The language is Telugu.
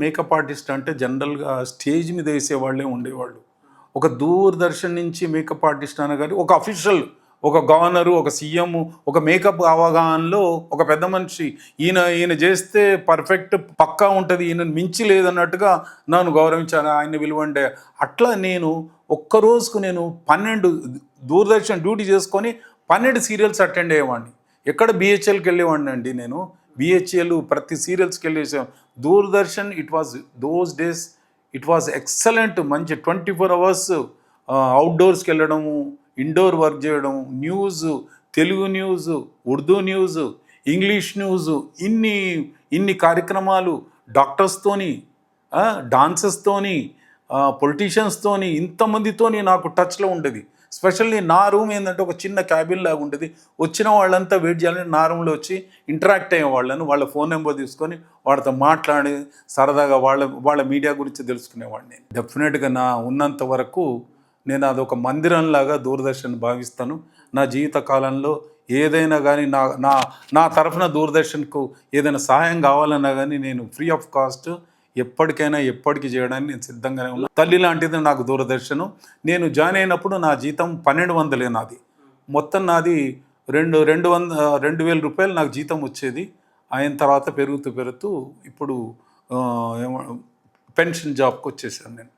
మేకప్ ఆర్టిస్ట్ అంటే జనరల్గా స్టేజ్ మీద వేసేవాళ్ళే ఉండేవాళ్ళు. ఒక దూరదర్శన్ నుంచి మేకప్ ఆర్టిస్ట్ అనగానే ఒక అఫీషియల్ ఒక గవర్నరు ఒక సీఎం ఒక మేకప్ అవగాహనలో ఒక పెద్ద మనిషి ఈయన ఈయన చేస్తే పర్ఫెక్ట్ పక్కా ఉంటుంది ఈయన మించి లేదన్నట్టుగా నన్ను గౌరవించాను ఆయన విలువండే అట్లా నేను ఒక్క రోజుకు నేను పన్నెండు దూరదర్శన్ డ్యూటీ చేసుకొని పన్నెండు సీరియల్స్ అటెండ్ అయ్యేవాడిని. ఎక్కడ బిహెచ్ఎల్కి వెళ్ళేవాడిని అండి నేను. బిహెచ్ఎల్ ప్రతి సీరియల్స్కి వెళ్ళేసాం Doordarshan it was those days it was excellent మంచి ట్వంటీ ఫోర్ అవర్స్ అవుట్డోర్స్కి వెళ్ళడము ఇండోర్ వర్క్ చేయడం news Telugu news Urdu news English news ఇన్ని ఇన్ని కార్యక్రమాలు డాక్టర్స్తోని డాన్సెస్తోని పొలిటీషియన్స్తోని ఇంతమందితోని నాకు టచ్లో ఉండేది. స్పెషల్లీ నా రూమ్ ఏంటంటే ఒక చిన్న క్యాబిన్ లాగా ఉండేది. వచ్చిన వాళ్ళంతా వెయిట్ చేయాలని నా రూమ్లో వచ్చి ఇంటరాక్ట్ అయ్యే వాళ్ళని వాళ్ళ ఫోన్ నెంబర్ తీసుకొని వాళ్ళతో మాట్లాడి సరదాగా వాళ్ళ వాళ్ళ మీడియా గురించి తెలుసుకునేవాడిని. డెఫినెట్గా నా ఉన్నంత వరకు నేను అదొక మందిరంలాగా దూరదర్శన్ భావిస్తాను. నా జీవిత కాలంలో ఏదైనా కానీ నా నా నా తరఫున దూరదర్శన్కు ఏదైనా సహాయం కావాలన్నా కానీ నేను ఫ్రీ ఆఫ్ కాస్ట్ ఎప్పటికైనా ఎప్పటికి చేయడానికి నేను సిద్ధంగానే ఉన్నాను తల్లి లాంటిది నాకు దూరదర్శనం. నేను జాయిన్ అయినప్పుడు నా జీతం పన్నెండు వందలే నాది. మొత్తం నాది రెండు రెండు వంద రెండు వేల రూపాయలు నాకు జీతం వచ్చేది. అయిన తర్వాత పెరుగుతూ పెరుగుతూ ఇప్పుడు పెన్షన్ జాబ్కి వచ్చేసాను నేను.